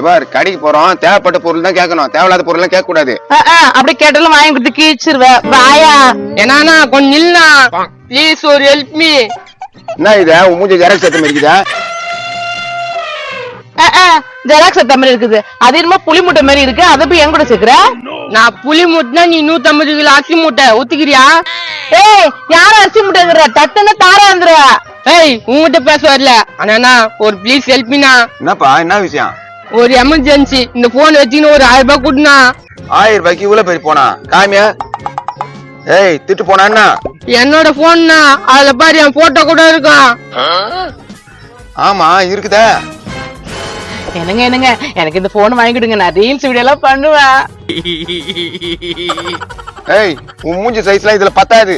பாரு கடைக்கு போறோம் தேவைப்பட்ட பொருள் தான் கேட்கணும். தேவையில்லாத பொருள் எல்லாம் கேட்க கூடாது அப்படி கேட்டாலும் வாங்கி கொடுத்து கீச்சிருவேன் வாயா. என்னண்ணா கொஞ்சம் நில்லா ப்ளீஸ் ஒரு ஹெல்ப் மீ என்ன இது? உன் மூஞ்சி ஜெராக்ஸ் சத்தம் இருக்குதா? ஜெராக்ஸ் அத்த மாதிரி இருக்குது. அது என்னமோ புளி மூட்டை மாதிரி இருக்கு. அதை போய் என் கூட சேர்க்கிற? நான் புளி மூட்டைனா நீ நூத்தம்பது கிலோ அரிசி மூட்டை. ஒத்துக்கிறியா? ஏய் யாரும் அரிசி மூட்டைங்கிற? டக்குன்னு தாரா வந்துருவ. ஏய் உங்ககிட்ட பேச வரல. அண்ணா ஒரு ப்ளீஸ் ஹெல்ப் மீனா என்னப்பா என்ன விஷயம்? ஒரு எமர்ஜென்சி இந்த போன் வச்சுக்கின்னு ஒரு ஆயிரம் ரூபாய் கொடுண்ணா ஆயிரம் ரூபாய்க்கு இவ்வளவு பேர் போனா? காமியா? ஏய் திட்டு போனா என்ன? என்னோட போன்னா அதுல பாரு என் போட்டோ கூட இருக்கும் ஆமா இருக்குதே. என்னங்க என்னங்க? எனக்கு இந்த போன் வாங்கி கொடுங்க நான் ரீல்ஸ் வீடியோ எல்லாம் பண்ணுவேன். ஏய் உன் மூஞ்சி சைஸ்லாம் இதுல பத்தாது.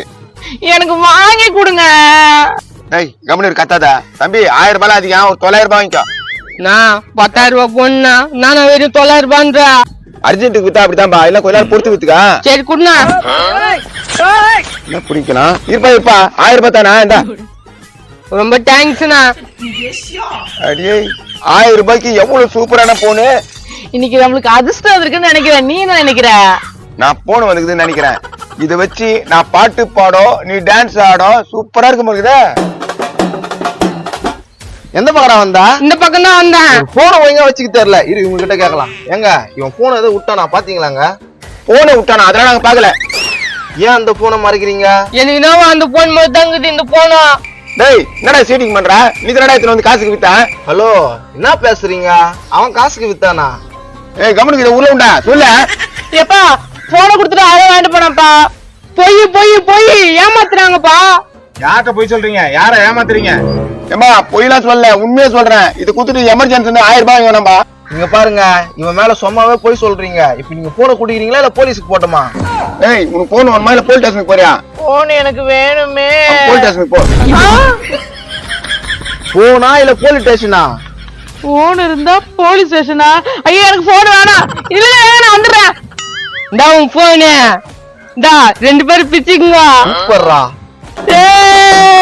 எனக்கு வாங்கி கொடுங்க. ஏய் கம்முனு கத்தாதா. தம்பி ஆயிரம் ரூபாய் அதிகம். ஒரு தொள்ளாயிரம் ரூபாய் வாங்கிக்கோ. நான் பத்தாயிரம் ரூபாய் போனா நானும் வெறும் தொள்ளாயிரம் ரூபான்றா அர்ஜென்ட்டுக்கு வித்தா அப்படித்தான்பா? இல்ல கொஞ்ச நேரம் பொறுத்து வித்துக்கா சரி குடுண்ணா. என்ன பிடிக்கணும் இருப்பா இருப்பா. ஆயிரம் ரூபாய் தானா? இந்தா. ரொம்ப தேங்க்ஸ்ண்ணா அடியே ஆயிரம் ரூபாய்க்கு எவ்வளவு சூப்பரான போனு இன்னைக்கு நம்மளுக்கு அதிர்ஷ்டம் இருக்குன்னு நினைக்கிறேன். நீ என்ன நினைக்கிற? நான் போன் வந்துக்குதுன்னு நினைக்கிறேன். இத வச்சு நான் பாட்டு பாடும் நீ டான்ஸ் ஆடும் சூப்பரா இருக்கும் போகுதே எந்த பக்கம் வந்தா? இந்த பக்கம் தான் வந்தேன் போனை ஒழுங்கா வச்சுக்க தெரியல. இரு இவங்க கிட்ட கேட்கலாம். ஏங்க இவன் போனை எதை விட்டானா? பாத்தீங்களாங்க? போனை விட்டானா? அதெல்லாம் நாங்க பாக்கல ஏன் அந்த போனை மறைக்கிறீங்க? எனக்கு என்னவோ அந்த போன் மாதிரி தாங்குது இந்த போனும் டேய் என்னடா சீட்டிங் பண்ற? நீ தானடா இத்தனை வந்து காசுக்கு வித்தா? ஹலோ என்ன பேசுறீங்க? அவன் காசுக்கு வித்தானா? ஏய் கவனுக்கு இதை உள்ள உண்டா? சொல்ல. எப்பா போனை கொடுத்துட்டு அதை வாங்கிட்டு போனப்பா பொய் பொய் பொய். ஏமாத்துறாங்கப்பா. யார்கிட்ட போய் சொல்றீங்க? யார ஏமாத்துறீங்க? ஏமா பொய்லாம் சொல்லல உண்மையா சொல்றேன். இது குத்துட்டு எமர்ஜென்சி ஆயிரம் ரூபாய் வேணாம்பா நீங்க பாருங்க இவன் மேல சும்மாவே போய் சொல்றீங்க. இப்ப நீங்க போனை குடிக்கிறீங்களா இல்ல போலீஸுக்கு போட்டோமா? ஏய் உனக்கு போன் வேணுமா இல்ல போலீஸ் ஸ்டேஷனுக்கு போறியா? போன் எனக்கு வேணுமே. போலீஸ் ஸ்டேஷனுக்கு போ. போனா இல்ல போலீஸ் ஸ்டேஷனா போன் இருந்தா போலீஸ் ஸ்டேஷனா ஐயா எனக்கு போன் வேணாம். இல்ல நான் வந்துடுறேன். இந்தா உன் போனு இந்தா ரெண்டு பேரும் பிச்சுக்குங்க. சூப்பர்ரா. ஏய்